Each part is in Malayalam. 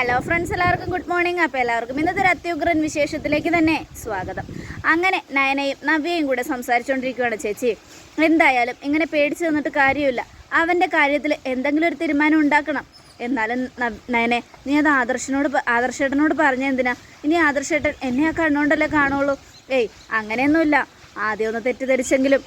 ഹലോ ഫ്രണ്ട്സ് എല്ലാവർക്കും ഗുഡ് മോർണിംഗ് അപ്പോൾ എല്ലാവർക്കും ഇന്നത്തെ ഒരു അത്യുഗ്രൻ വിശേഷത്തിലേക്ക് തന്നെ സ്വാഗതം. അങ്ങനെ നയനയും നവ്യയും കൂടെ സംസാരിച്ചുകൊണ്ടിരിക്കുകയാണ് ചേച്ചി. എന്തായാലും ഇങ്ങനെ പേടിച്ചു നിന്നിട്ട് കാര്യമില്ല. അവന്റെ കാര്യത്തിൽ എന്തെങ്കിലും ഒരു തീരുമാനം ഉണ്ടാക്കണം. എന്നാലും നയനെ നീ അത് ആദർശനോട് ആദർശേട്ടനോട് പറഞ്ഞ എന്തിനാ? ഇനി ആദർശേട്ടൻ എന്നെ ആ കണ്ണുകൊണ്ടല്ലേ കാണുള്ളൂ? ഏയ് അങ്ങനെയൊന്നുമില്ല. ആദ്യം ഒന്ന് തെറ്റിദ്ധരിച്ചെങ്കിലും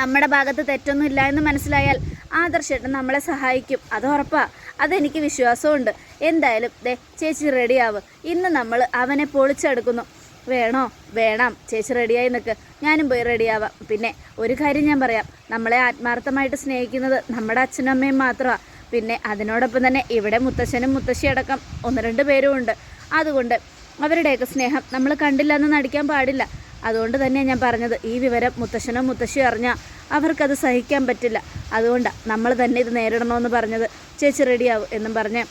നമ്മുടെ ഭാഗത്ത് തെറ്റൊന്നും ഇല്ല എന്ന് മനസ്സിലായാൽ ആദർശേട്ടൻ നമ്മളെ സഹായിക്കും. അത് ഉറപ്പാ. അതെനിക്ക് വിശ്വാസമുണ്ട്. എന്തായാലും ദേ ചേച്ചി റെഡിയാവ്. ഇന്ന് നമ്മൾ അവനെ പൊളിച്ചെടുക്കുന്നു. വേണോ? വേണം. ചേച്ചി റെഡിയായി നിൽക്ക്. ഞാനും പോയി റെഡിയാവാം. പിന്നെ ഒരു കാര്യം ഞാൻ പറയാം. നമ്മളെ ആത്മാർത്ഥമായിട്ട് സ്നേഹിക്കുന്നത് നമ്മുടെ അച്ഛനും അമ്മയും മാത്രമാണ് പിന്നെ അതിനോടൊപ്പം തന്നെ ഇവിടെ മുത്തശ്ശനും മുത്തശ്ശിയടക്കം ഒന്ന് രണ്ട് പേരും ഉണ്ട്. അതുകൊണ്ട് അവരുടെയൊക്കെ സ്നേഹം നമ്മൾ കണ്ടില്ല എന്ന് നടിക്കാൻ പാടില്ല. അതുകൊണ്ട് തന്നെയാണ് ഞാൻ പറഞ്ഞത് ഈ വിവരം മുത്തശ്ശനോ മുത്തശ്ശിയോ അറിഞ്ഞാൽ അവർക്കത് സഹിക്കാൻ പറ്റില്ല. അതുകൊണ്ടാണ് നമ്മൾ തന്നെ ഇത് നേരിടണമെന്ന് പറഞ്ഞത്. ചേച്ചി റെഡിയാവും എന്നും പറഞ്ഞ്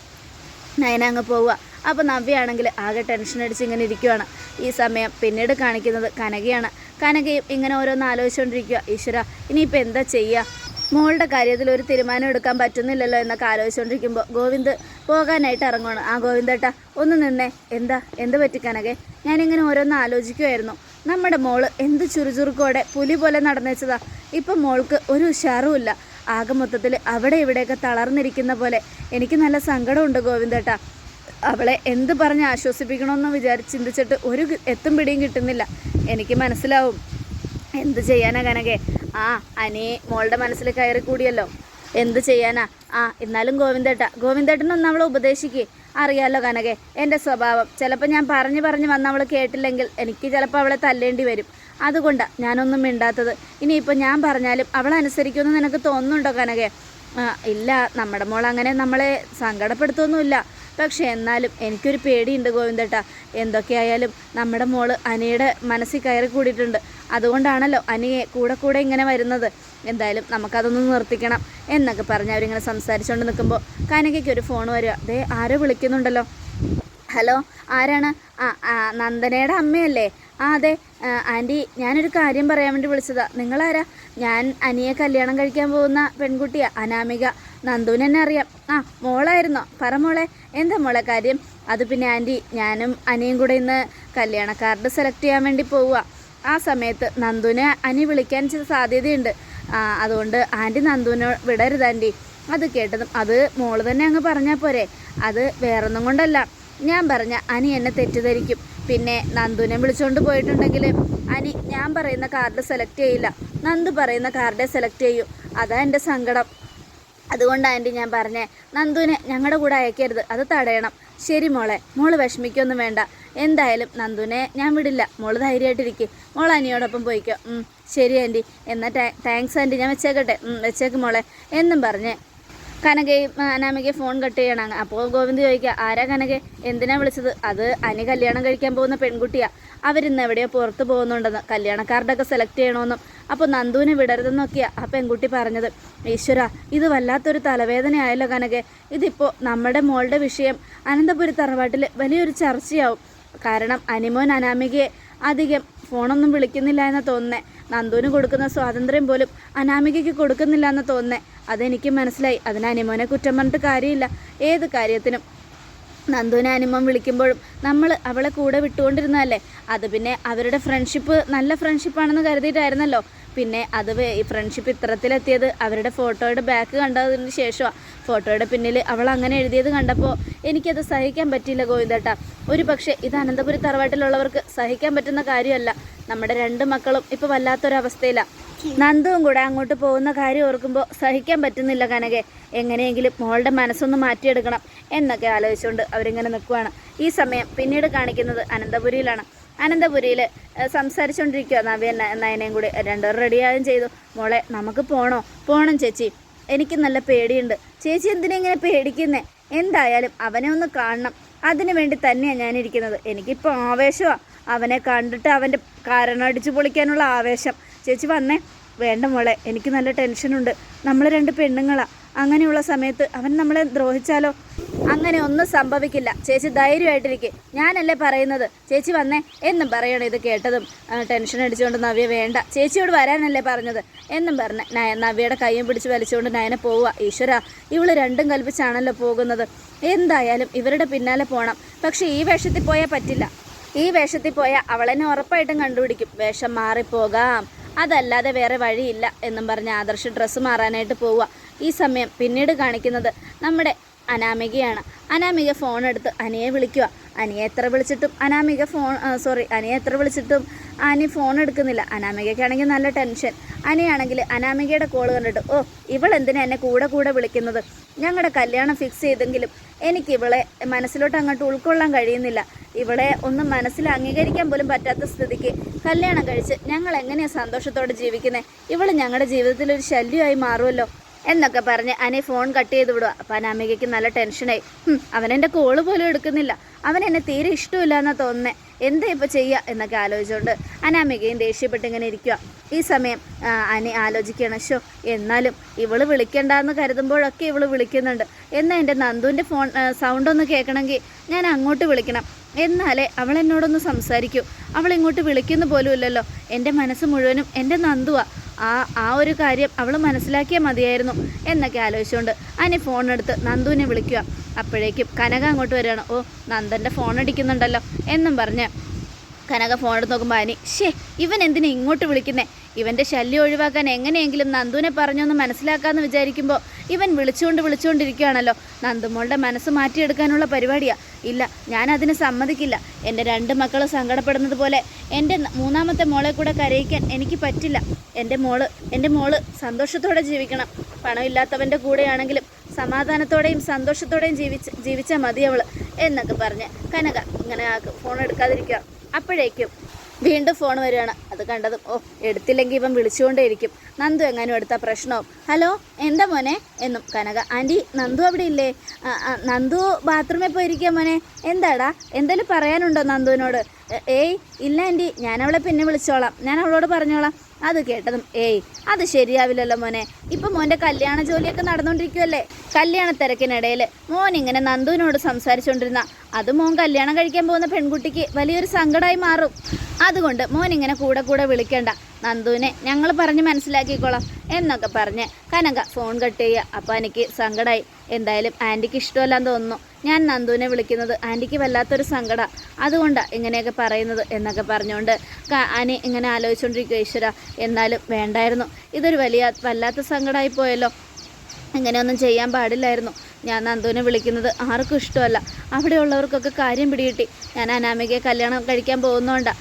നയന അങ്ങ് പോവുക. അപ്പോൾ നവ്യയാണെങ്കിൽ ആകെ ടെൻഷൻ അടിച്ച് ഇങ്ങനെ ഇരിക്കുവാണ്. ഈ സമയം പിന്നീട് കാണിക്കുന്നത് കനകയാണ്. കനകയും ഇങ്ങനെ ഓരോന്ന് ആലോചിച്ചുകൊണ്ടിരിക്കുക ഈശ്വര ഇനിയിപ്പോൾ എന്താ ചെയ്യുക മോളുടെ കാര്യത്തിൽ ഒരു തീരുമാനം എടുക്കാൻ പറ്റുന്നില്ലല്ലോ എന്നൊക്കെ ആലോചിച്ചുകൊണ്ടിരിക്കുമ്പോൾ ഗോവിന്ദ് പോകാനായിട്ട് ഇറങ്ങുവാണ്. ആ ഗോവിന്ദേട്ടാ ഒന്ന് നിന്നേ. എന്താ? എന്ത് പറ്റി കനകെ? ഞാനിങ്ങനെ ഓരോന്ന് ആലോചിക്കുമായിരുന്നു നമ്മുടെ മോൾ എന്ത് ചുറുചുറുക്കോടെ പുലി പോലെ നടന്നേച്ചതാ ഇപ്പം മോൾക്ക് ഒരു ഉഷാറുമില്ല. ആകെ മൊത്തത്തിൽ അവിടെ ഇവിടെയൊക്കെ തളർന്നിരിക്കുന്ന പോലെ എനിക്ക് നല്ല സങ്കടമുണ്ട് ഗോവിന്ദേട്ടാ. അവളെ എന്ത് പറഞ്ഞ് ആശ്വസിപ്പിക്കണമെന്ന് വിചാരിച്ച് ചിന്തിച്ചിട്ട് ഒരു എത്തും പിടിയും കിട്ടുന്നില്ല. എനിക്ക് മനസ്സിലാവും. എന്ത് ചെയ്യാനാ കനകെ? ആ അനി മോളുടെ മനസ്സിൽ കയറി കൂടിയല്ലോ എന്ത് ചെയ്യാനാ? ആ എന്നാലും ഗോവിന്ദേട്ട ഗോവിന്ദേട്ടനൊന്ന് അവളെ ഉപദേശിക്കേ. അറിയാലോ കനകെ എന്റെ സ്വഭാവം. ചിലപ്പോൾ ഞാൻ പറഞ്ഞു പറഞ്ഞ് വന്ന് അവൾ കേട്ടില്ലെങ്കിൽ എനിക്ക് ചിലപ്പോൾ അവളെ തല്ലേണ്ടി വരും. അതുകൊണ്ടാണ് ഞാനൊന്നും മിണ്ടാത്തത്. ഇനിയിപ്പോൾ ഞാൻ പറഞ്ഞാലും അവൾ അനുസരിക്കുമെന്ന് നിനക്ക് തോന്നുന്നുണ്ടോ കനകെ? ഇല്ല നമ്മുടെ മോൾ അങ്ങനെ നമ്മളെ സങ്കടപ്പെടുത്തൊന്നുമില്ല. പക്ഷെ എന്നാലും എനിക്കൊരു പേടിയുണ്ട് ഗോവിന്ദേട്ട. എന്തൊക്കെയായാലും നമ്മുടെ മോൾ അനിയുടെ മനസ്സിൽ കയറി കൂടിയിട്ടുണ്ട്. അതുകൊണ്ടാണല്ലോ അനിയെ കൂടെ കൂടെ ഇങ്ങനെ വരുന്നത്. എന്തായാലും നമുക്കതൊന്ന് നിർത്തിക്കണം എന്നൊക്കെ പറഞ്ഞ് അവരിങ്ങനെ സംസാരിച്ചുകൊണ്ട് നിൽക്കുമ്പോൾ കനകയ്ക്ക് ഒരു ഫോൺ വരിക. അതേ ആരോ വിളിക്കുന്നുണ്ടല്ലോ. ഹലോ ആരാണ്? ആ നന്ദനയുടെ അമ്മയല്ലേ? ആ അതെ ആന്റി ഞാനൊരു കാര്യം പറയാൻ വേണ്ടി വിളിച്ചതാ. നിങ്ങളാരാ? ഞാൻ അനിയെ കല്യാണം കഴിക്കാൻ പോകുന്ന പെൺകുട്ടിയാ അനാമിക. നന്ദുവിന് എന്നെ അറിയാം. ആ മോളായിരുന്നോ. പറ മോളെ എന്താ മോളെ കാര്യം? അത് പിന്നെ ആന്റി ഞാനും അനിയും കൂടെ ഇന്ന് കല്യാണ കാർഡ് സെലക്ട് ചെയ്യാൻ വേണ്ടി പോവുക ആ സമയത്ത് നന്ദുവിനെ അനി വിളിക്കാൻ ചില സാധ്യതയുണ്ട്. അതുകൊണ്ട് ആന്റി നന്ദുവിനെ വിടരുത് ആന്റി. അത് കേട്ടതും അത് മോൾ തന്നെ അങ്ങ് പറഞ്ഞാൽ പോരെ. അത് വേറൊന്നും കൊണ്ടല്ല. ഞാൻ പറഞ്ഞ അനി എന്നെ തെറ്റിദ്ധരിക്കും. പിന്നെ നന്ദുവിനെ വിളിച്ചുകൊണ്ട് പോയിട്ടുണ്ടെങ്കിൽ അനി ഞാൻ പറയുന്ന കാർഡ് സെലക്ട് ചെയ്യില്ല. നന്ദു പറയുന്ന കാർഡേ സെലക്ട് ചെയ്യൂ. അതാ എന്റെ സങ്കടം. അതുകൊണ്ട് ആന്റി ഞാൻ പറഞ്ഞേ നന്ദുവിനെ ഞങ്ങളുടെ കൂടെ അയക്കരുത്. അത് തടയണം. ശരി മോളെ മോൾ വിഷമിക്കൊന്നും വേണ്ട. എന്തായാലും നന്ദുവിനെ ഞാൻ വിടില്ല. മോൾ ധൈര്യമായിട്ടിരിക്കും. മോൾ അനിയോടൊപ്പം പോയിക്കോ. ശരി ആന്റി. എന്നാൽ താങ്ക്സ് ആന്റി. ഞാൻ വെച്ചേക്കട്ടെ. വെച്ചേക്ക് മോളെ. എന്നും പറഞ്ഞ്. കനകയും അനാമയ്ക്ക് ഫോൺ കട്ട് ചെയ്യണം. അപ്പോൾ ഗോവിന്ദ് ചോദിക്കുക ആരാ കനകെ? എന്തിനാ വിളിച്ചത്? അത് അനി കല്യാണം കഴിക്കാൻ പോകുന്ന പെൺകുട്ടിയാ. അവരിന്ന് എവിടെയോ പുറത്ത് പോകുന്നുണ്ടെന്ന്. കല്യാണക്കാരുടെയൊക്കെ സെലക്ട് ചെയ്യണമെന്നും. അപ്പോൾ നന്ദുവിനെ വിടരുതെന്നൊക്കെയാ ആ പെൺകുട്ടി പറഞ്ഞത്. ഈശ്വര ഇത് വല്ലാത്തൊരു തലവേദനയായല്ലോ കനകെ. ഇതിപ്പോൾ നമ്മുടെ മോളുടെ വിഷയം അനന്തപുരി തറവാട്ടിൽ വലിയൊരു ചർച്ചയാവും. കാരണം അനിമോൻ അനാമികയെ അധികം ഫോണൊന്നും വിളിക്കുന്നില്ല എന്ന് തോന്നുന്നേ. നന്ദുവിന് കൊടുക്കുന്ന സ്വാതന്ത്ര്യം പോലും അനാമികയ്ക്ക് കൊടുക്കുന്നില്ല എന്ന് തോന്നുന്നേ. അതെനിക്ക് മനസ്സിലായി. അതിന് അനിമോനെ കുറ്റം പറഞ്ഞിട്ട് കാര്യമില്ല. ഏത് കാര്യത്തിനും നന്ദുവിനെ അനുമം വിളിക്കുമ്പോഴും നമ്മൾ അവളെ കൂടെ വിട്ടുകൊണ്ടിരുന്നതല്ലേ? അത് പിന്നെ അവരുടെ ഫ്രണ്ട്ഷിപ്പ് നല്ല ഫ്രണ്ട്ഷിപ്പാണെന്ന് കരുതിയിട്ടായിരുന്നല്ലോ. പിന്നെ അത് ഈ ഫ്രണ്ട്ഷിപ്പ് ഇത്തരത്തിലെത്തിയത് അവരുടെ ഫോട്ടോയുടെ ബാക്ക് കണ്ടതിന് ശേഷമാണ് ഫോട്ടോയുടെ പിന്നിൽ അവൾ അങ്ങനെ എഴുതിയത് കണ്ടപ്പോൾ എനിക്കത് സഹിക്കാൻ പറ്റിയില്ല ഗോവിന്ദേട്ട. ഒരു പക്ഷേ ഇത് അനന്തപുരി തറവാട്ടിലുള്ളവർക്ക് സഹിക്കാൻ പറ്റുന്ന കാര്യമല്ല. നമ്മുടെ രണ്ട് മക്കളും ഇപ്പോൾ വല്ലാത്തൊരവസ്ഥയിലാണ് നന്ദുവും കൂടെ അങ്ങോട്ട് പോകുന്ന കാര്യം ഓർക്കുമ്പോൾ സഹിക്കാൻ പറ്റുന്നില്ല കനകെ. എങ്ങനെയെങ്കിലും മോളുടെ മനസ്സൊന്ന് മാറ്റിയെടുക്കണം എന്നൊക്കെ ആലോചിച്ചുകൊണ്ട് അവരിങ്ങനെ നിൽക്കുവാണ് ഈ സമയം പിന്നീട് കാണിക്കുന്നത് അനന്തപുരിയിലാണ്. അനന്തപുരിയിൽ സംസാരിച്ചുകൊണ്ടിരിക്കുക നവ്യ നയനയും കൂടി. രണ്ടുപേർ റെഡിയാകും ചെയ്തു. മോളെ നമുക്ക് പോണോ? പോണം ചേച്ചി. എനിക്ക് നല്ല പേടിയുണ്ട്. ചേച്ചി എന്തിനാ ഇങ്ങനെ പേടിക്കുന്നേ? എന്തായാലും അവനെ ഒന്ന് കാണണം. അതിനു വേണ്ടി തന്നെയാണ് ഞാനിരിക്കുന്നത്. എനിക്കിപ്പോൾ ആവേശമാണ് അവനെ കണ്ടിട്ട് അവന്റെ കാരണം അടിച്ചു പൊളിക്കാനുള്ള ആവേശം. ചേച്ചി വന്നേ. വേണ്ട മോളെ എനിക്ക് നല്ല ടെൻഷനുണ്ട്. നമ്മൾ രണ്ട് പെണ്ണുങ്ങളാ. അങ്ങനെയുള്ള സമയത്ത് അവൻ നമ്മളെ ദ്രോഹിച്ചാലോ? അങ്ങനെ ഒന്നും സംഭവിക്കില്ല. ചേച്ചി ധൈര്യമായിട്ടിരിക്കെ. ഞാനല്ലേ പറയുന്നത്? ചേച്ചി വന്നേ. എന്നും പറയണം ഇത് കേട്ടതും. ടെൻഷൻ അടിച്ചുകൊണ്ട് നവ്യ വേണ്ട. ചേച്ചിയോട് വരാനല്ലേ പറഞ്ഞത്? എന്നും പറഞ്ഞ് നയ നവ്യയുടെ കയ്യും പിടിച്ച് വലിച്ചുകൊണ്ട് നയനെ പോവുക. ഈശ്വര ഇവൾ രണ്ടും കൽപ്പിച്ചാണല്ലോ പോകുന്നത്. എന്തായാലും ഇവരുടെ പിന്നാലെ പോകണം പക്ഷെ ഈ വേഷത്തിൽ പോയാൽ പറ്റില്ല. ഈ വേഷത്തിൽ പോയാൽ അവളെന്നെ ഉറപ്പായിട്ടും കണ്ടുപിടിക്കും. വേഷം മാറിപ്പോകാം. അതല്ലാതെ വേറെ വഴിയില്ല എന്നും പറഞ്ഞ് ആദർശ് ഡ്രസ്സ് മാറാനായിട്ട് പോവുക. ഈ സമയം പിന്നീട് കാണിക്കുന്നത് നമ്മുടെ അനാമികയാണ്. അനാമിക ഫോൺ എടുത്ത് അനിയെ വിളിക്കുക. അനിയെ എത്ര വിളിച്ചിട്ടും അനാമിക ഫോൺ സോറി അനിയെ എത്ര വിളിച്ചിട്ടും അനി ഫോൺ എടുക്കുന്നില്ല. അനാമികയ്ക്കാണെങ്കിൽ നല്ല ടെൻഷൻ അനിയാണെങ്കിൽ അനാമികയുടെ കോൾ കണ്ടിട്ട് ഓ ഇവൾ എന്തിനാ എന്നെ കൂടെ കൂടെ വിളിക്കുന്നത്? ഞങ്ങളുടെ കല്യാണം ഫിക്സ് ചെയ്തെങ്കിലും എനിക്ക് ഇവളെ മനസ്സിലോട്ട് അങ്ങോട്ട് ഉൾക്കൊള്ളാൻ കഴിയുന്നില്ല. ഇവളെ ഒന്നും മനസ്സിൽ അംഗീകരിക്കാൻ പോലും പറ്റാത്ത സ്ഥിതിക്ക് കല്യാണം കഴിച്ച് ഞങ്ങൾ എങ്ങനെയാണ് സന്തോഷത്തോടെ ജീവിക്കുന്നത് ഇവൾ ഞങ്ങളുടെ ജീവിതത്തിൽ ഒരു ശല്യമായി മാറുമല്ലോ എന്നൊക്കെ പറഞ്ഞ് അനെ ഫോൺ കട്ട് ചെയ്ത് വിടുക അപ്പം അനാമികയ്ക്ക് നല്ല ടെൻഷനായി അവനെന്റെ കോൾ പോലും എടുക്കുന്നില്ല. അവൻ എന്നെ തീരെ ഇഷ്ടമില്ല എന്നാ തോന്നുന്നേ. എന്താ ഇപ്പോൾ ചെയ്യുക എന്നൊക്കെ ആലോചിച്ചുകൊണ്ട് അനാമികയും ദേഷ്യപ്പെട്ട് ഇങ്ങനെ ഇരിക്കുക ഈ സമയം അനെ ആലോചിക്കണം ശോ എന്നാലും ഇവൾ വിളിക്കണ്ടെന്ന് കരുതുമ്പോഴൊക്കെ ഇവൾ വിളിക്കുന്നുണ്ട്. എന്നാൽ എന്റെ നന്ദുവിന്റെ ഫോൺ സൗണ്ട് ഒന്ന് കേൾക്കണമെങ്കിൽ ഞാൻ അങ്ങോട്ട് വിളിക്കണം. എന്നാലേ അവൾ എന്നോടൊന്ന് സംസാരിക്കൂ. അവൾ ഇങ്ങോട്ട് വിളിക്കുന്ന പോലുമില്ലല്ലോ. എന്റെ മനസ്സ് മുഴുവനും എന്റെ നന്ദുവ. ആ ആ ഒരു കാര്യം അവൾ മനസ്സിലാക്കിയാൽ മതിയായിരുന്നു എന്നൊക്കെ ആലോചിച്ചുകൊണ്ട് അനി ഫോൺ എടുത്ത് നന്ദുവിനെ വിളിക്കുക അപ്പോഴേക്കും കനക അങ്ങോട്ട് വരികയാണ്. ഓ നന്ദന്റെ ഫോൺ അടിക്കുന്നുണ്ടല്ലോ എന്നും പറഞ്ഞ് കനക ഫോൺ എടുത്ത് നോക്കുമ്പോൾ അനി ഷേ ഇവൻ എന്തിനാ ഇങ്ങോട്ട് വിളിക്കുന്നേ? ഇവന്റെ ശല്യം ഒഴിവാക്കാൻ എങ്ങനെയെങ്കിലും നന്ദുവിനെ പറഞ്ഞൊന്ന് മനസ്സിലാക്കാമെന്ന് വിചാരിക്കുമ്പോൾ ഇവൻ വിളിച്ചുകൊണ്ട് വിളിച്ചുകൊണ്ടിരിക്കുകയാണല്ലോ നന്ദുമോളുടെ മനസ്സ് മാറ്റിയെടുക്കാനുള്ള പരിപാടിയാണ് ഇല്ല ഞാൻ സമ്മതിക്കില്ല. എന്റെ രണ്ട് മക്കൾ സങ്കടപ്പെടുന്നത് പോലെ എന്റെ മൂന്നാമത്തെ മോളെ കൂടെ കരയിക്കാൻ എനിക്ക് പറ്റില്ല. എന്റെ മോൾ എന്റെ മോൾ സന്തോഷത്തോടെ ജീവിക്കണം. പണമില്ലാത്തവന്റെ കൂടെയാണെങ്കിലും സമാധാനത്തോടെയും സന്തോഷത്തോടെയും ജീവിച്ച് ജീവിച്ചാൽ മതി അവൾ എന്നൊക്കെ പറഞ്ഞ് കനക ഇങ്ങനെ ഫോൺ എടുക്കാതിരിക്കുക. അപ്പോഴേക്കും വീണ്ടും ഫോൺ വരികയാണ്. അത് കണ്ടതും ഓ എടുത്തില്ലെങ്കിൽ ഇവൻ വിളിച്ചുകൊണ്ടേയിരിക്കും. നന്ദു എങ്ങാനും എടുത്ത പ്രശ്നവും ഹലോ എന്താ മോനെ? എന്നും കനക ആന്റി നന്ദു അവിടെ ഇല്ലേ? നന്ദു ബാത്റൂമിൽ പോയിരിക്കുക മോനെ. എന്താടാ? എന്തെങ്കിലും പറയാനുണ്ടോ നന്ദുവിനോട്? ഏയ് ഇല്ല ആന്റി ഞാൻ അവളെ പിന്നെ വിളിച്ചോളാം. ഞാൻ അവളോട് പറഞ്ഞോളാം. അത് കേട്ടതും ഏയ് അത് ശരിയാവില്ലല്ലോ മോനെ. ഇപ്പം മോന്റെ കല്യാണ ജോലിയൊക്കെ നടന്നുകൊണ്ടിരിക്കുമല്ലേ കല്യാണ തിരക്കിനിടയിൽ മോൻ ഇങ്ങനെ നന്ദുവിനോട് സംസാരിച്ചുകൊണ്ടിരുന്ന അത് മോൻ കല്യാണം കഴിക്കാൻ പോകുന്ന പെൺകുട്ടിക്ക് വലിയൊരു സങ്കടമായി മാറും. അതുകൊണ്ട് മോൻ ഇങ്ങനെ കൂടെ കൂടെ വിളിക്കണ്ട. നന്ദുവിനെ ഞങ്ങൾ പറഞ്ഞ് മനസ്സിലാക്കിക്കോളാം എന്നൊക്കെ പറഞ്ഞ് കനക ഫോൺ കട്ട് ചെയ്യുക. അപ്പം എനിക്ക് സങ്കടമായി എന്തായാലും ആന്റിക്ക് ഇഷ്ടമല്ലാന്ന് തോന്നുന്നു. ഞാൻ നന്ദുവിനെ വിളിക്കുന്നത് ആന്റിക്ക് വല്ലാത്തൊരു സങ്കടം. അതുകൊണ്ടാണ് ഇങ്ങനെയൊക്കെ പറയുന്നത് എന്നൊക്കെ പറഞ്ഞുകൊണ്ട് അനി ഇങ്ങനെ ആലോചിച്ചുകൊണ്ടിരിക്കുക ഈശ്വര. എന്നാലും വേണ്ടായിരുന്നു. ഇതൊരു വലിയ വല്ലാത്ത സങ്കടമായി പോയല്ലോ. ഇങ്ങനെയൊന്നും ചെയ്യാൻ പാടില്ലായിരുന്നു. ഞാൻ നന്ദുവിനെ വിളിക്കുന്നത് ആർക്കും ഇഷ്ടമല്ല. അവിടെയുള്ളവർക്കൊക്കെ കാര്യം പിടികിട്ടി. ഞാൻ അനാമികയെ കല്യാണം കഴിക്കാൻ പോകുന്നതുകൊണ്ടാണ്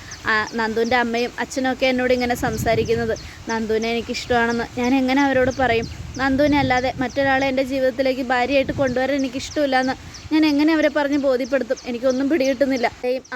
നന്ദുവിന്റെ അമ്മയും അച്ഛനൊക്കെ എന്നോട് ഇങ്ങനെ സംസാരിക്കുന്നത്. നന്ദുവിനെ എനിക്കിഷ്ടമാണെന്ന് ഞാൻ എങ്ങനെ അവരോട് പറയും? നന്ദുവിനെ അല്ലാതെ മറ്റൊരാളെ എന്റെ ജീവിതത്തിലേക്ക് ഭാര്യയായിട്ട് കൊണ്ടുവരാൻ എനിക്കിഷ്ടമില്ല എന്ന് ഞാൻ എങ്ങനെ അവരെ പറഞ്ഞ് ബോധ്യപ്പെടുത്തും? എനിക്കൊന്നും പിടികിട്ടുന്നില്ല.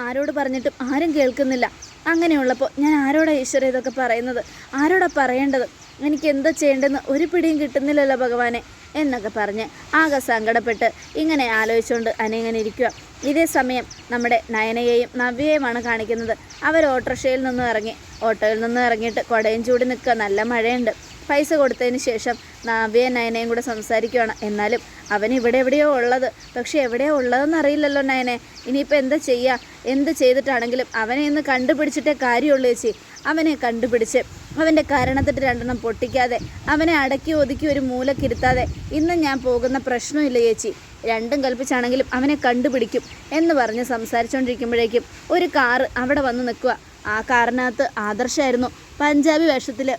ആരോട് പറഞ്ഞിട്ടും ആരും കേൾക്കുന്നില്ല. അങ്ങനെയുള്ളപ്പോൾ ഞാൻ ആരോടാ ഈശ്വര ഇതൊക്കെ പറയുന്നത്? ആരോടാ പറയേണ്ടത്? എനിക്ക് എന്താ ചെയ്യേണ്ടതെന്ന് ഒരു പിടിയും കിട്ടുന്നില്ലല്ലോ ഭഗവാനെ എന്നൊക്കെ പറഞ്ഞ് ആകെ സങ്കടപ്പെട്ട് ഇങ്ങനെ ആലോചിച്ചുകൊണ്ട് അനിങ്ങനെ ഇരിക്കുക ഇതേ സമയം നമ്മുടെ നയനയെയും നവ്യയുമാണ് കാണിക്കുന്നത്. അവർ ഓട്ടോറിക്ഷയിൽ നിന്നും ഇറങ്ങി ഓട്ടോയിൽ നിന്നും ഇറങ്ങിയിട്ട് കുടയും ചൂടി നിൽക്കുക. നല്ല മഴയുണ്ട്. പൈസ കൊടുത്തതിന് ശേഷം നവ്യയും നയനയും കൂടെ സംസാരിക്കുകയാണ് എന്നാലും അവൻ ഇവിടെ എവിടെയോ ഉള്ളത്. പക്ഷേ എവിടെയോ ഉള്ളതെന്ന് അറിയില്ലല്ലോ നയനെ. ഇനിയിപ്പോൾ എന്താ ചെയ്യുക എന്ത് ചെയ്തിട്ടാണെങ്കിലും അവനെ ഇന്ന് കണ്ടുപിടിച്ചിട്ടേ കാര്യമുള്ളൂ ചേച്ചി. അവനെ കണ്ടുപിടിച്ച് അവന്റെ കാരണത്തിട്ട് രണ്ടെണ്ണം പൊട്ടിക്കാതെ അവനെ അടക്കി ഒതുക്കി ഒരു മൂലക്കിരുത്താതെ ഇന്ന് ഞാൻ പോകുന്ന പ്രശ്നമില്ല ചേച്ചി. രണ്ടും കൽപ്പിച്ചാണെങ്കിലും അവനെ കണ്ടുപിടിക്കും എന്ന് പറഞ്ഞ് സംസാരിച്ചുകൊണ്ടിരിക്കുമ്പോഴേക്കും ഒരു കാറ് അവിടെ വന്ന് നിൽക്കുക. ആ കാറിനകത്ത് ആദർശമായിരുന്നു പഞ്ചാബി വേഷത്തിൽ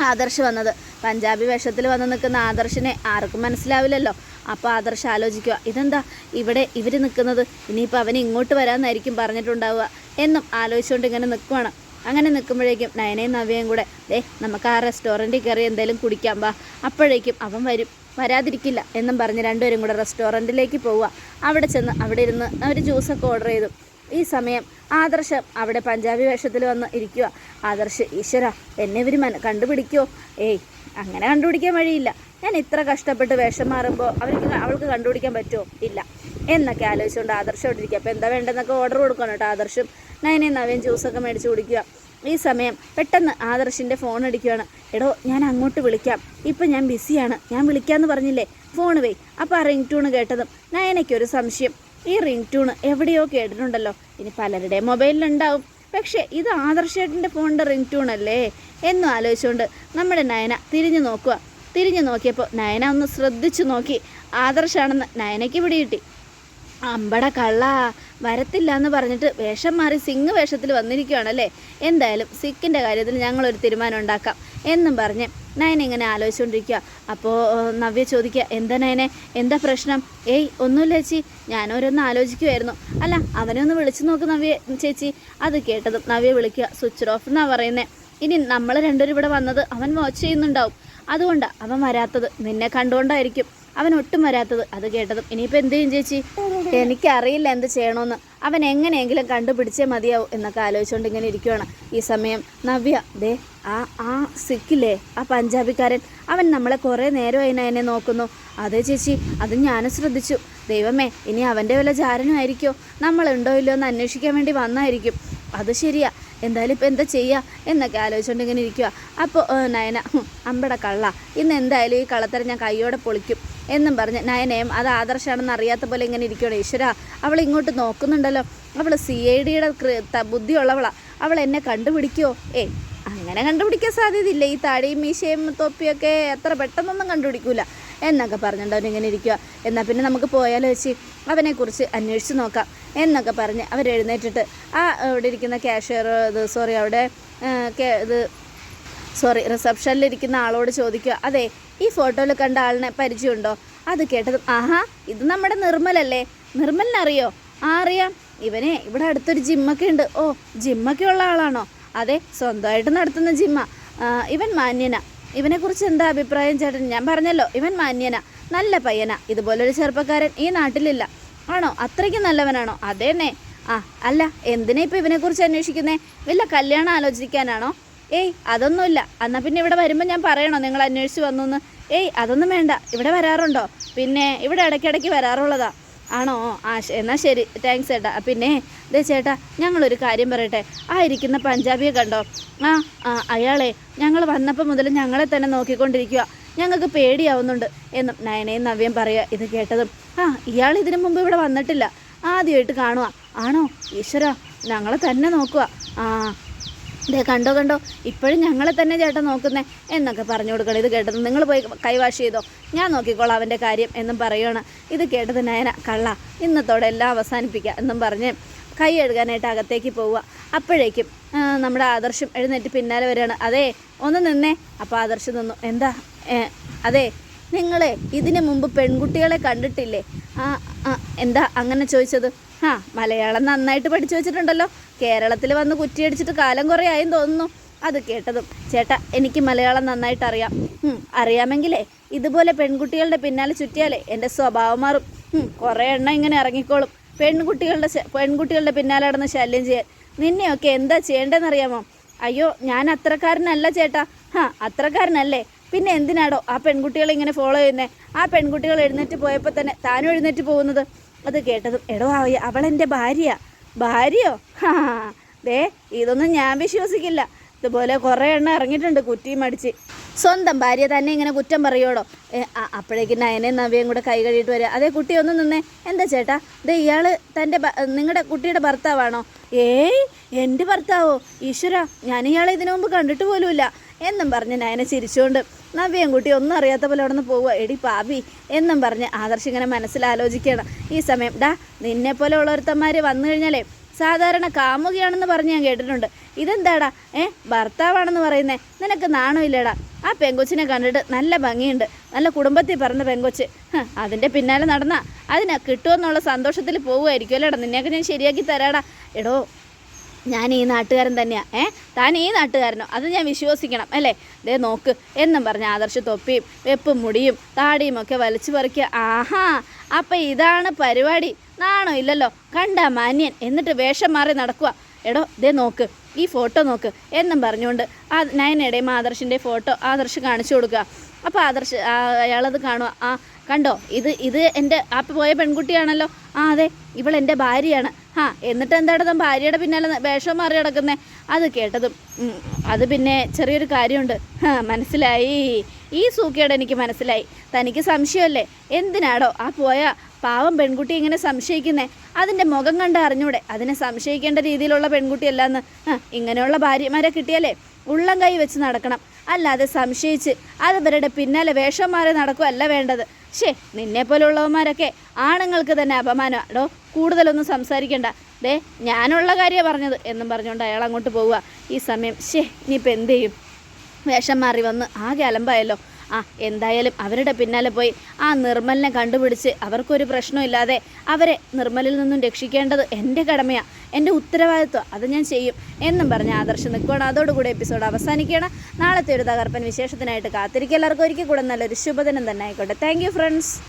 ആദർശ് വന്നത്. പഞ്ചാബി വേഷത്തിൽ വന്ന് നിൽക്കുന്ന ആദർശിനെ ആർക്കും മനസ്സിലാവില്ലല്ലോ. അപ്പോൾ ആദർശ് ആലോചിക്കുക ഇതെന്താ? ഇവിടെ ഇവർ നിൽക്കുന്നത്? ഇനിയിപ്പോൾ അവൻ ഇങ്ങോട്ട് വരാമെന്നായിരിക്കും പറഞ്ഞിട്ടുണ്ടാവുക എന്നും ആലോചിച്ചുകൊണ്ട് ഇങ്ങനെ നിൽക്കുവാണ്. അങ്ങനെ നിൽക്കുമ്പോഴേക്കും നയനയും നവ്യയും കൂടെ ദേ നമുക്ക് ആ റെസ്റ്റോറന്റിൽ കയറി എന്തെങ്കിലും കുടിക്കാൻ വാ. അപ്പോഴേക്കും അവൻ വരും. വരാതിരിക്കില്ല എന്നും പറഞ്ഞ് രണ്ടുപേരും കൂടെ റെസ്റ്റോറന്റിലേക്ക് പോവുക. അവിടെ ചെന്ന് അവിടെ ഇരുന്ന് അവർ ജ്യൂസൊക്കെ ഓർഡർ ചെയ്തു. ഈ സമയം ആദർശം അവിടെ പഞ്ചാബി വേഷത്തിൽ വന്ന് ഇരിക്കുക ആദർശ് ഈശ്വര എന്നെ ഇവർ മന കണ്ടുപിടിക്കുമോ ഏയ് അങ്ങനെ കണ്ടുപിടിക്കാൻ വഴിയില്ല. ഞാൻ ഇത്ര കഷ്ടപ്പെട്ട് വേഷം മാറുമ്പോൾ അവർക്ക് അവൾക്ക് കണ്ടുപിടിക്കാൻ പറ്റുമോ? ഇല്ല എന്നൊക്കെ ആലോചിച്ചുകൊണ്ട് ആദർശം ഇരിക്കുക അപ്പോൾ എന്താ വേണ്ടതെന്നൊക്കെ ഓർഡർ കൊടുക്കണം കേട്ടോ ആദർശം. നയനെ നവീൻ ജ്യൂസൊക്കെ മേടിച്ച് കുടിക്കുക. ഈ സമയം പെട്ടെന്ന് ആദർശിന്റെ ഫോൺ അടിക്കുകയാണ് എടോ ഞാൻ അങ്ങോട്ട് വിളിക്കാം. ഇപ്പം ഞാൻ ബിസിയാണ്. ഞാൻ വിളിക്കാമെന്ന് പറഞ്ഞില്ലേ? ഫോൺ വേ. അപ്പോൾ ആ റിംഗ് ടൂണ് കേട്ടതും നയനയ്ക്കൊരു സംശയം. ഈ റിംഗ് ടൂണ് എവിടെയോ കേട്ടിട്ടുണ്ടല്ലോ. ഇനി പലരുടെ മൊബൈലിലുണ്ടാവും. പക്ഷേ ഇത് ആദർശേട്ടന്റെ ഫോണിന്റെ റിംഗ് ടൂൺ അല്ലേ? എന്നും ആലോചിച്ചുകൊണ്ട് നമ്മുടെ നയന തിരിഞ്ഞു നോക്കുക. തിരിഞ്ഞു നോക്കിയപ്പോൾ നയന ഒന്ന് ശ്രദ്ധിച്ചു നോക്കി. ആദർശാണെന്ന് നയനയ്ക്ക് പിടികിട്ടി. അമ്പട കള്ള വരത്തില്ല എന്ന് പറഞ്ഞിട്ട് വേഷം മാറി സിംഗ് വേഷത്തിൽ വന്നിരിക്കുകയാണല്ലേ എന്തായാലും സിക്കിന്റെ കാര്യത്തിൽ ഞങ്ങളൊരു തീരുമാനം ഉണ്ടാക്കാം എന്നും പറഞ്ഞ് നയൻ ഇങ്ങനെ ആലോചിച്ചുകൊണ്ടിരിക്കുക. അപ്പോൾ നവ്യ ചോദിക്കുക എന്താ നയനെ? എന്താ പ്രശ്നം? ഏയ് ഒന്നുമില്ല ചേച്ചി. ഞാനോരോന്ന് ആലോചിക്കുമായിരുന്നു അല്ല അവനെ ഒന്ന് വിളിച്ചു നോക്ക് നവ്യ ചേച്ചി. അത് കേട്ടതും നവ്യ വിളിക്കുക സ്വിച്ച് ഓഫ് എന്നാണ് പറയുന്നത് ഇനി നമ്മൾ രണ്ടുപേരും ഇവിടെ വന്നത് അവൻ വാച്ച് ചെയ്യുന്നുണ്ടാവും. അതുകൊണ്ടാണ് അവൻ വരാത്തത്. നിന്നെ കണ്ടുകൊണ്ടായിരിക്കും. അവൻ ഒട്ടും വരാത്തത് അത് കേട്ടതും. ഇനിയിപ്പോൾ എന്ത് ചെയ്യും ചേച്ചി? എനിക്കറിയില്ല എന്ത് ചെയ്യണമെന്ന് അവൻ എങ്ങനെയെങ്കിലും കണ്ടുപിടിച്ചേ മതിയാവും എന്നൊക്കെ ആലോചിച്ചുകൊണ്ട് ഇങ്ങനെ ഇരിക്കുവാണ് ഈ സമയം. നവ്യ ദേ ആ ആ സിക്കില്ലേ ആ പഞ്ചാബിക്കാരൻ. അവൻ നമ്മളെ കുറേ നേരം അതിനെ എന്നെ നോക്കുന്നു. അതെ ചേച്ചി അത് ഞാനും ശ്രദ്ധിച്ചു. ദൈവമേ ഇനി അവന്റെ വല്ല ചാരനുമായിരിക്കോ നമ്മളുണ്ടോ ഇല്ലയോ എന്ന് അന്വേഷിക്കാൻ വേണ്ടി വന്നായിരിക്കും. അത് ശരിയാ. എന്തായാലും ഇപ്പം എന്താ ചെയ്യുക എന്നൊക്കെ ആലോചിച്ചുകൊണ്ട് ഇങ്ങനെ ഇരിക്കുക അപ്പോൾ നയന അമ്പട കള്ള. ഇന്ന് എന്തായാലും ഈ കള്ളത്തരം ഞാൻ കൈയോടെ പൊളിക്കും. എന്നും പറഞ്ഞ് നയനയും അത് ആദർശമാണെന്ന് അറിയാത്ത പോലെ ഇങ്ങനെ ഇരിക്കുകയാണ് ഈശ്വര. അവൾ ഇങ്ങോട്ട് നോക്കുന്നുണ്ടല്ലോ. അവൾ സി ഐ ഡിയുടെ ബുദ്ധിയുള്ളവളാണ് അവൾ എന്നെ കണ്ടുപിടിക്കുമോ ഏ അങ്ങനെ കണ്ടുപിടിക്കാൻ സാധ്യതയില്ല. ഈ താടിയും മീശയും തൊപ്പിയൊക്കെ എത്ര പെട്ടെന്നൊന്നും കണ്ടുപിടിക്കൂല. എന്നൊക്കെ പറഞ്ഞിട്ട് അവനിങ്ങനെ ഇരിക്കുക എന്നാൽ പിന്നെ നമുക്ക് പോയാലോ വെച്ച് അവനെക്കുറിച്ച് അന്വേഷിച്ച് നോക്കാം. എന്നൊക്കെ പറഞ്ഞ് അവരെഴുന്നേറ്റിട്ട് ആ അവിടെ ഇരിക്കുന്ന ക്യാഷ്യർ ഇത് സോറി അവിടെ ഇത് സോറി റിസപ്ഷനിലിരിക്കുന്ന ആളോട് ചോദിക്കുക അതെ ഈ ഫോട്ടോയിൽ കണ്ട ആളിനെ പരിചയമുണ്ടോ? അത് കേട്ടത് ആഹാ ഇത് നമ്മുടെ നിർമ്മലല്ലേ? നിർമ്മലിനറിയോ? ആ അറിയാം ഇവനെ ഇവിടെ അടുത്തൊരു ജിമ്മൊക്കെ ഉണ്ട്. ഓ ജിമ്മൊക്കെ ഉള്ള ആളാണോ? അതെ സ്വന്തമായിട്ട് നടത്തുന്ന ജിമ്മ. ഇവൻ മാന്യന. ഇവനെക്കുറിച്ച് എന്താ അഭിപ്രായം ചേട്ടൻ? ഞാൻ പറഞ്ഞല്ലോ ഇവൻ മാന്യന. നല്ല പയ്യന. ഇതുപോലൊരു ചെറുപ്പക്കാരൻ ഈ നാട്ടിലില്ല. ആണോ? അത്രയ്ക്ക് നല്ലവനാണോ? അതേന്നെ. ആ അല്ല എന്തിനാ ഇപ്പം ഇവനെക്കുറിച്ച് അന്വേഷിക്കുന്നേ? വല്ല കല്യാണം ആലോചിക്കാനാണോ? ഏയ് അതൊന്നുമില്ല. എന്നാൽ പിന്നെ ഇവിടെ വരുമ്പോൾ ഞാൻ പറയണോ? നിങ്ങൾ അന്വേഷിച്ച് വന്നു ഏയ് അതൊന്നും വേണ്ട. ഇവിടെ വരാറുണ്ടോ? പിന്നെ ഇവിടെ ഇടയ്ക്കിടയ്ക്ക് വരാറുള്ളതാ. ആണോ? ആ എന്നാൽ എന്നാ ശരി. താങ്ക്സ് ചേട്ടാ. പിന്നെ ദേ ചേട്ടാ ഞങ്ങളൊരു കാര്യം പറയട്ടെ. ആ ഇരിക്കുന്ന പഞ്ചാബിയെ കണ്ടോ? ആ ആ അയാളെ ഞങ്ങൾ വന്നപ്പോൾ മുതൽ ഞങ്ങളെ തന്നെ നോക്കിക്കൊണ്ടിരിക്കുക ഞങ്ങൾക്ക് പേടിയാവുന്നുണ്ട് എന്നും നയനയും നവ്യം പറയുക ഇത് കേട്ടതും. ആ ഇയാൾ ഇതിനു മുമ്പ് ഇവിടെ വന്നിട്ടില്ല. ആദ്യമായിട്ട് കാണുക ആണോ? ഈശ്വര ഞങ്ങളെ തന്നെ നോക്കുക ആ ദേ കണ്ടോ കണ്ടോ? ഇപ്പോഴും ഞങ്ങളെ തന്നെ ചേട്ടൻ നോക്കുന്നേ. എന്നൊക്കെ പറഞ്ഞു കൊടുക്കണം. ഇത് കേട്ടത് നിങ്ങൾ പോയി കൈവാഷ് ചെയ്തോ? ഞാൻ നോക്കിക്കോളാം അവന്റെ കാര്യം എന്നും പറയുകയാണ് ഇത് കേട്ടത് നയന. കള്ള. ഇന്നത്തോടെ എല്ലാം അവസാനിപ്പിക്കുക എന്നും പറഞ്ഞ് കൈ എഴുകാനായിട്ട് അകത്തേക്ക് പോവുക. അപ്പോഴേക്കും നമ്മുടെ ആദർശം എഴുന്നേറ്റ് പിന്നാലെ വരികയാണ്. അതെ ഒന്ന് നിന്നേ. അപ്പോൾ ആദർശം നിന്നു. എന്താ? അതെ നിങ്ങളെ ഇതിനു മുമ്പ് പെൺകുട്ടികളെ കണ്ടിട്ടില്ലേ? എന്താ അങ്ങനെ ചോദിച്ചത്? ആ മലയാളം നന്നായിട്ട് പഠിച്ചു വെച്ചിട്ടുണ്ടല്ലോ. കേരളത്തിൽ വന്ന് കുറ്റിയടിച്ചിട്ട് കാലം കുറേ ആയെന്ന് തോന്നുന്നു. അത് കേട്ടതും. ചേട്ടാ എനിക്ക് മലയാളം നന്നായിട്ട് അറിയാം. അറിയാമെങ്കിലേ ഇതുപോലെ പെൺകുട്ടികളുടെ പിന്നാലെ ചുറ്റിയാലേ എന്റെ സ്വഭാവം മാറും. കുറേ എണ്ണം ഇങ്ങനെ ഇറങ്ങിക്കോളും. പെൺകുട്ടികളുടെ പെൺകുട്ടികളുടെ പിന്നാലെ നടന്ന് ശല്യം ചെയ്യാൻ. നിന്നെയൊക്കെ എന്താ ചെയ്യേണ്ടതെന്നറിയാമോ? അയ്യോ ഞാൻ അത്രക്കാരനല്ല ചേട്ടാ. ഹാ അത്രക്കാരനല്ലേ. പിന്നെ എന്തിനാടോ ആ പെൺകുട്ടികളെ ഇങ്ങനെ ഫോളോ ചെയ്യുന്നേ? ആ പെൺകുട്ടികൾ എഴുന്നേറ്റ് പോയപ്പോൾ തന്നെ താനും എഴുന്നേറ്റ് പോകുന്നത്. അത് കേട്ടതും എടോ അവൾ എന്റെ ഭാര്യ. ഭാര്യയോ? ദേ ഇതൊന്നും ഞാൻ വിശ്വസിക്കില്ല. ഇതുപോലെ കുറേ എണ്ണം ഇറങ്ങിയിട്ടുണ്ട് കുറ്റിയും അടിച്ച്. സ്വന്തം ഭാര്യ തന്നെ ഇങ്ങനെ കുറ്റം പറയുമോടോ അപ്പോഴേക്കും നയനെ നവ്യയും കൂടെ കൈ കഴിയിട്ട് വരിക. അതേ കുട്ടി ഒന്ന് നിന്നേ. എന്താ ചേട്ടാ? ദേ ഇയാൾ തന്റെ നിങ്ങളുടെ കുട്ടിയുടെ ഭർത്താവാണോ? ഏയ് എന്റെ ഭർത്താവോ? ഈശ്വര ഞാൻ ഇയാളെ ഇതിനു മുമ്പ് കണ്ടിട്ട് പോലുമില്ല. എന്നും പറഞ്ഞ് നയനെ ചിരിച്ചുകൊണ്ട് നവ്യം കുട്ടി ഒന്നും അറിയാത്ത പോലെ അവിടെ നിന്ന് പോവുക എടി പാവി എന്നും പറഞ്ഞ് ആദർശ് ഇങ്ങനെ മനസ്സിലാലോചിക്കണം ഈ സമയം ഡാ നിന്നെ പോലെ ഉള്ളൊരുത്തന്മാർ വന്നു കഴിഞ്ഞാലേ സാധാരണ കാമുകിയാണെന്ന് പറഞ്ഞ് ഞാൻ കേട്ടിട്ടുണ്ട്. ഇതെന്താടാ? ഏ ഭർത്താവാണെന്ന് പറയുന്നേ. നിനക്ക് നാണമില്ലടാ. ആ പെങ്കൊച്ചിനെ കണ്ടിട്ട് നല്ല ഭംഗിയുണ്ട്. നല്ല കുടുംബത്തിൽ പറഞ്ഞ പെങ്കൊച്ച്. അതിന്റെ പിന്നാലെ നടന്ന അതിനെ കിട്ടുമെന്നുള്ള സന്തോഷത്തിൽ പോവുമായിരിക്കുമല്ലോ അല്ലേടാ നിന്നെയൊക്കെ ഞാൻ ശരിയാക്കി തരാടാ. എടോ ഞാൻ ഈ നാട്ടുകാരൻ തന്നെയാ. ഏ? താൻ ഈ നാട്ടുകാരനോ? അത് ഞാൻ വിശ്വസിക്കണം അല്ലേ? ദേ നോക്ക് എന്നും പറഞ്ഞ ആദർശ തൊപ്പിയും വെപ്പും മുടിയും താടിയും ഒക്കെ വലിച്ചു പറിക്കുക. ആഹാ അപ്പം ഇതാണ് പരിപാടി. നാണോ ഇല്ലല്ലോ? കണ്ട മാന്യൻ. എന്നിട്ട് വേഷം മാറി നടക്കുക. എടോ ദേ നോക്ക് ഈ ഫോട്ടോ നോക്ക്. എന്നും പറഞ്ഞുകൊണ്ട് ആ നയനയുടെയും ആദർശിന്റെ ഫോട്ടോ ആദർശ് കാണിച്ചു കൊടുക്കുക. അപ്പോൾ ആദർശ് അയാളത് കാണുക. ആ കണ്ടോ? ഇത് ഇത് എന്റെ ആപ്പ് പോയ പെൺകുട്ടിയാണല്ലോ? ആ അതെ ഇവൾ എന്റെ ഭാര്യയാണ്. ആ എന്നിട്ട് എന്താണ് താൻ ഭാര്യയുടെ പിന്നാലെ വേഷം മാറി കിടക്കുന്നേ അത് കേട്ടതും അത് പിന്നെ ചെറിയൊരു കാര്യമുണ്ട്. മനസ്സിലായി. ഈ സൂക്കിയോടെ എനിക്ക് മനസ്സിലായി. തനിക്ക് സംശയമല്ലേ? എന്തിനാടോ? ആ പോയ പാവം പെൺകുട്ടി ഇങ്ങനെ സംശയിക്കുന്നേ. അതിന്റെ മുഖം കണ്ട് അറിഞ്ഞൂടെ? അതിനെ സംശയിക്കേണ്ട രീതിയിലുള്ള പെൺകുട്ടിയല്ലാന്ന്. ഇങ്ങനെയുള്ള ഭാര്യമാരെ കിട്ടിയല്ലേ ഉള്ളം കൈ വെച്ച് നടക്കണം. അല്ലാതെ സംശയിച്ച് അത് ഇവരുടെ പിന്നാലെ വേഷം മാറി നടക്കുകയല്ല വേണ്ടത്. ഷേ നിന്നെ പോലുള്ളവന്മാരൊക്കെ ആണുങ്ങൾക്ക് തന്നെ അപമാനമാണോ കൂടുതലൊന്നും സംസാരിക്കണ്ട. ദേ ഞാനുള്ള കാര്യമാണ് പറഞ്ഞത് എന്നും പറഞ്ഞുകൊണ്ട് അയാൾ അങ്ങോട്ട് പോവുക. ഈ സമയം ഷേ ഇനിയിപ്പോൾ എന്ത് ചെയ്യും? വേഷം മാറി വന്ന് ആകെ അലമ്പായല്ലോ. ആ എന്തായാലും അവരുടെ പിന്നാലെ പോയി ആ നിർമ്മലിനെ കണ്ടുപിടിച്ച് അവർക്കൊരു പ്രശ്നമില്ലാതെ അവരെ നിർമ്മലിൽ നിന്നും രക്ഷിക്കേണ്ടത് എന്റെ കടമയാണ് എന്റെ ഉത്തരവാദിത്വം അത് ഞാൻ ചെയ്യും എന്നും പറഞ്ഞ് ആദർശം നിൽക്കുകയാണ് അതോടുകൂടി എപ്പിസോഡ് അവസാനിക്കുകയാണ്. നാളത്തെ ഒരു തകർപ്പൻ വിശേഷത്തിനായിട്ട് കാത്തിരിക്കുക. എല്ലാവർക്കും ഒരിക്കൽ കൂടെ നല്ലൊരു ശുഭദിനം തന്നെ ആയിക്കോട്ടെ. Thank friends